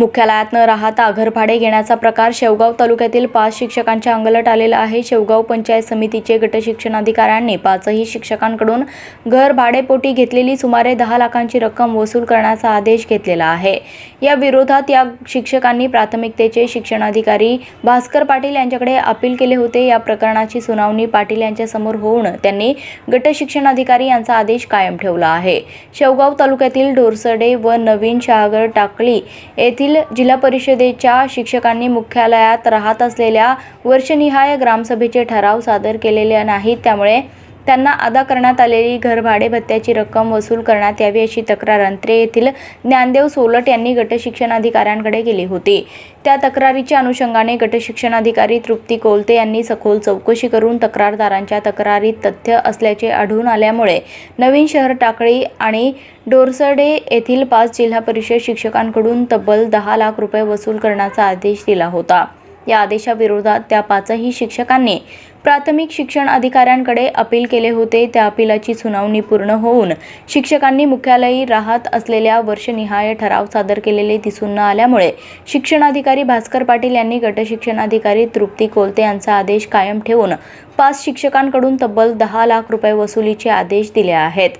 मुख्यालयात न राहता घरभाडे घेण्याचा प्रकार शेवगाव तालुक्यातील पाच शिक्षकांच्या अंगलट आलेला आहे. शेवगाव पंचायत समितीचे गटशिक्षणाधिकाऱ्यांनी पाचही शिक्षकांकडून घर भाडेपोटी घेतलेली सुमारे दहा लाखांची रक्कम वसूल करण्याचा आदेश घेतलेला आहे. या विरोधात या शिक्षकांनी प्राथमिकतेचे शिक्षणाधिकारी भास्कर पाटील यांच्याकडे अपील केले होते. या प्रकरणाची सुनावणी पाटील यांच्यासमोर होऊन त्यांनी गटशिक्षणाधिकारी यांचा आदेश कायम ठेवला आहे. शेवगाव तालुक्यातील ढोरसडे व नवीन शहागड टाकळी येथील जिल्हा परिषदेच्या शिक्षकांनी मुख्यालयात राहत असलेल्या वर्षनिहाय ग्रामसभेचे ठराव सादर केलेले नाहीत. त्यामुळे त्यांना अदा करण्यात आलेली घरभाडे भत्त्याची रक्कम वसूल करण्यात यावी अशी तक्रार अंत्रे येथील ज्ञानदेव सोलट यांनी गटशिक्षण अधिकाऱ्यांकडे केली होती. त्या तक्रारीच्या अनुषंगाने गटशिक्षणाधिकारी तृप्ती कोलते यांनी सखोल चौकशी करून तक्रारदारांच्या तक्रारीत तथ्य असल्याचे आढळून आल्यामुळे नवीन शहर टाकळी आणि डोरसडे येथील पाच जिल्हा परिषद शिक्षकांकडून तब्बल दहा लाख रुपये वसूल करण्याचा आदेश दिला होता. या आदेशाविरोधात त्या पाचही शिक्षकांनी प्राथमिक शिक्षण अधिकाऱ्यांकडे अपील केले होते. त्या अपिलाची सुनावणी पूर्ण होऊन शिक्षकांनी मुख्यालयी राहत असलेल्या वर्षनिहाय ठराव सादर केलेले दिसून न आल्यामुळे शिक्षणाधिकारी भास्कर पाटील यांनी गटशिक्षणाधिकारी तृप्ती कोलते यांचा आदेश कायम ठेवून पाच शिक्षकांकडून तब्बल दहा लाख रुपये वसुलीचे आदेश दिले आहेत.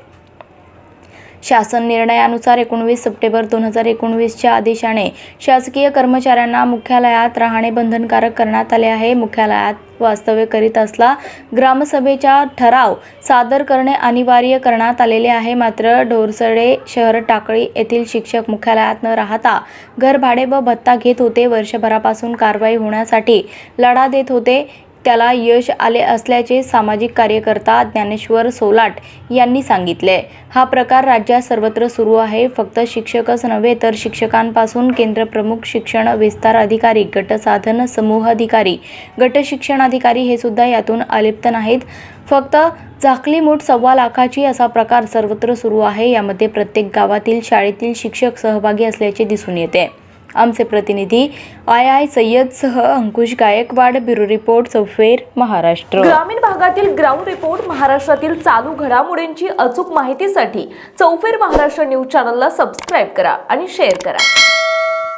शासन निर्णयानुसार एकोणवीस सप्टेंबर दोन हजार एकोणवीसच्या आदेशाने शासकीय कर्मचाऱ्यांना मुख्यालयात राहणे बंधनकारक करण्यात आले आहे. मुख्यालयात वास्तव्य करीत असला ग्रामसभेचा ठराव सादर करणे अनिवार्य करण्यात आलेले आहे. मात्र ढोरसडे शहर टाकळी येथील शिक्षक मुख्यालयात न राहता घर भाडे व भत्ता घेत होते. वर्षभरापासून कारवाई होण्यासाठी लढा देत होते. त्याला यश आले असल्याचे सामाजिक कार्यकर्ता ज्ञानेश्वर सोलाट यांनी सांगितले. हा प्रकार राज्यात सर्वत्र सुरू आहे. फक्त शिक्षकच नव्हे तर शिक्षकांपासून केंद्रप्रमुख शिक्षण विस्तार अधिकारी गट साधन समूह अधिकारी गट शिक्षण अधिकारी हे सुद्धा यातून अलिप्त नाहीत. फक्त झाकली मूठ सव्वा लाखाची असा प्रकार सर्वत्र सुरू आहे. यामध्ये प्रत्येक गावातील शाळेतील शिक्षक सहभागी असल्याचे दिसून येते. आमचे प्रतिनिधी आय आय सय्यदसह अंकुश गायकवाड ब्युरो रिपोर्ट चौफेर महाराष्ट्र. ग्रामीण भागातील ग्राउंड रिपोर्ट महाराष्ट्रातील चालू घडामोडींची अचूक माहितीसाठी चौफेर महाराष्ट्र न्यूज चॅनलला सबस्क्राईब करा आणि शेअर करा.